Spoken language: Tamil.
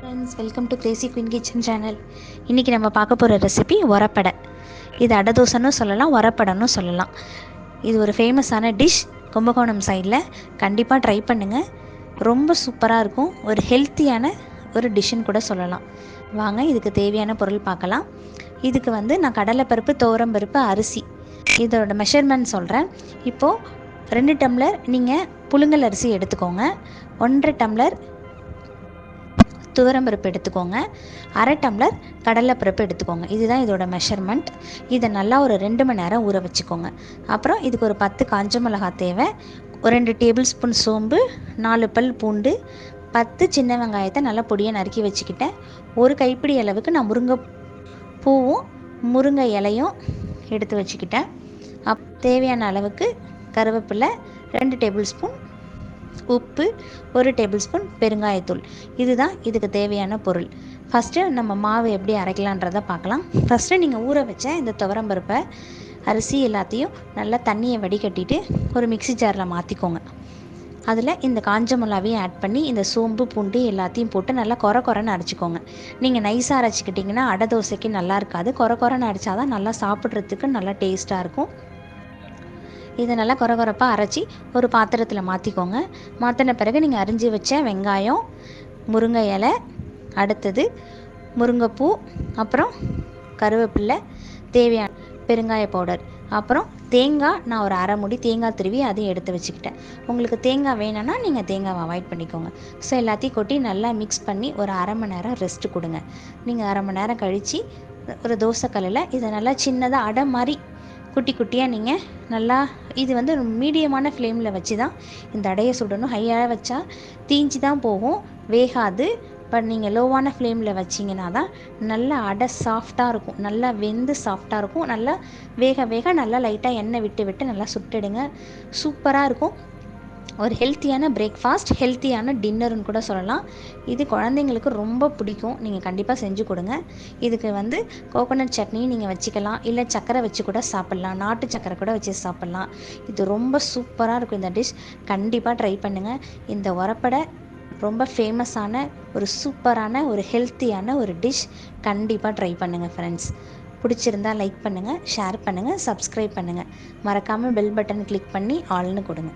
Friends welcome to crazy queen kitchen channel இன்றைக்கி நம்ம பார்க்க போகிற ரெசிபி உரப்படை இது அடதோசைன்னு சொல்லலாம் உரப்படைன்னு சொல்லலாம். இது ஒரு ஃபேமஸான டிஷ் கும்பகோணம் சைடில் கண்டிப்பாக ட்ரை பண்ணுங்கள் ரொம்ப சூப்பராக இருக்கும். ஒரு ஹெல்த்தியான ஒரு டிஷ்ஷுன்னு கூட சொல்லலாம். வாங்க இதுக்கு தேவையான பொருள் பார்க்கலாம். இதுக்கு வந்து நான் கடலைப்பருப்பு தோரம்பருப்பு அரிசி. இதோட மெஷர்மெண்ட் சொல்கிறேன் இப்போது ரெண்டு டம்ளர் நீங்கள் புழுங்கல் அரிசி எடுத்துக்கோங்க. ஒன்றரை டம்ளர் துவரம்பருப்பு எடுத்துக்கோங்க. அரை டம்ளர் கடலைப்பருப்பு எடுத்துக்கோங்க. இதுதான் இதோட மெஷர்மெண்ட் இதை நல்லா ஒரு ரெண்டு மணி நேரம் ஊற வச்சுக்கோங்க. அப்புறம் இதுக்கு ஒரு பத்து காஞ்ச மிளகாய் தேவை. ஒரு ரெண்டு டேபிள் ஸ்பூன் சோம்பு நாலு பல் பூண்டு பத்து சின்ன வெங்காயத்தை நல்லா பொடியை நறுக்கி வச்சுக்கிட்டேன். ஒரு கைப்பிடி அளவுக்கு நான் முருங்கை பூவும் முருங்கை இலையும் எடுத்து வச்சுக்கிட்டேன். அப் தேவையான அளவுக்கு கருவேப்பிலை ரெண்டு டேபிள் ஸ்பூன் உப்பு ஒரு டேபிள் ஸ்பூன் பெருங்காயத்தூள். இதுதான் இதுக்கு தேவையான பொருள். ஃபஸ்ட்டு நம்ம மாவு எப்படி அரைக்கலான்றதை பார்க்கலாம். ஃபஸ்ட்டு நீங்கள் ஊற வச்ச இந்த துவரம்பருப்பை அரிசி எல்லாத்தையும் நல்லா தண்ணியை வடிகட்டிட்டு ஒரு மிக்சி ஜாரில் மாற்றிக்கோங்க அதில் இந்த காஞ்ச மிளகாவையும் ஆட் பண்ணி இந்த சோம்பு பூண்டு எல்லாத்தையும் போட்டு நல்லா குறை குறைன்னு அரைச்சிக்கோங்க. நீங்கள் நைஸாக அரைச்சிக்கிட்டிங்கன்னா அடை தோசைக்கு நல்லா இருக்காது. குறை குறைன்னு அரைச்சா தான் நல்லா சாப்பிட்றதுக்கு நல்லா டேஸ்ட்டாக இருக்கும். இதை நல்லா குறை அரைச்சி ஒரு பாத்திரத்தில் மாற்றிக்கோங்க மாற்றின பிறகு நீங்கள் அரிஞ்சு வச்ச வெங்காயம் முருங்கை இலை அடுத்தது முருங்கைப்பூ அப்புறம் கருவேப்பில்லை தேவையான பெருங்காய பவுடர். அப்புறம் தேங்காய் நான் ஒரு அரை முடி தேங்காய் திருவி அதையும் எடுத்து வச்சுக்கிட்டேன். உங்களுக்கு தேங்காய் வேணும்னா நீங்கள் தேங்காவை அவாய்ட் பண்ணிக்கோங்க. ஸோ எல்லாத்தையும் கொட்டி நல்லா மிக்ஸ் பண்ணி ஒரு அரை மணி நேரம் ரெஸ்ட்டு கொடுங்க. நீங்கள் அரை மணி நேரம் கழித்து ஒரு தோசைக்கல்லில் இதை நல்லா சின்னதாக அடை மாதிரி குட்டி குட்டியாக நீங்கள் நல்லா இது வந்து மீடியமான ஃப்ளேமில் வச்சு தான் இந்த அடையை சுடணும். ஹையாக வச்சா தீஞ்சு தான் போகும். வேகாது. பட் நீங்கள் லோவான ஃப்ளேமில் வச்சிங்கன்னா தான் நல்லா அடை சாஃப்டாக இருக்கும். நல்லா வெந்து சாஃப்டாக இருக்கும். நல்லா வேக வேக நல்லா லைட்டாக எண்ணெய் விட்டு விட்டு நல்லா சுட்டுடுங்க. சூப்பராக இருக்கும். ஒரு ஹெல்த்தியான பிரேக்ஃபாஸ்ட் ஹெல்த்தியான டின்னர்னு கூட சொல்லலாம். இது குழந்தைங்களுக்கு ரொம்ப பிடிக்கும். நீங்கள் கண்டிப்பாக செஞ்சு கொடுங்க. இதுக்கு வந்து கோகோனட் சட்னி நீங்கள் வச்சுக்கலாம். இல்லை சக்கரை வச்சு கூட சாப்பிட்லாம். நாட்டு சக்கரை கூட வச்சு சாப்பிட்லாம். இது ரொம்ப சூப்பராக இருக்கும் இந்த டிஷ் கண்டிப்பாக ட்ரை பண்ணுங்கள் இந்த உரப்படை ரொம்ப ஃபேமஸான ஒரு சூப்பரான ஒரு ஹெல்த்தியான ஒரு டிஷ் கண்டிப்பாக ட்ரை பண்ணுங்கள் ஃப்ரெண்ட்ஸ் பிடிச்சிருந்தா லைக் பண்ணுங்கள் ஷேர் பண்ணுங்கள் சப்ஸ்கிரைப் பண்ணுங்கள் மறக்காமல் பெல் பட்டன் கிளிக் பண்ணி ஆல்னு கொடுங்க.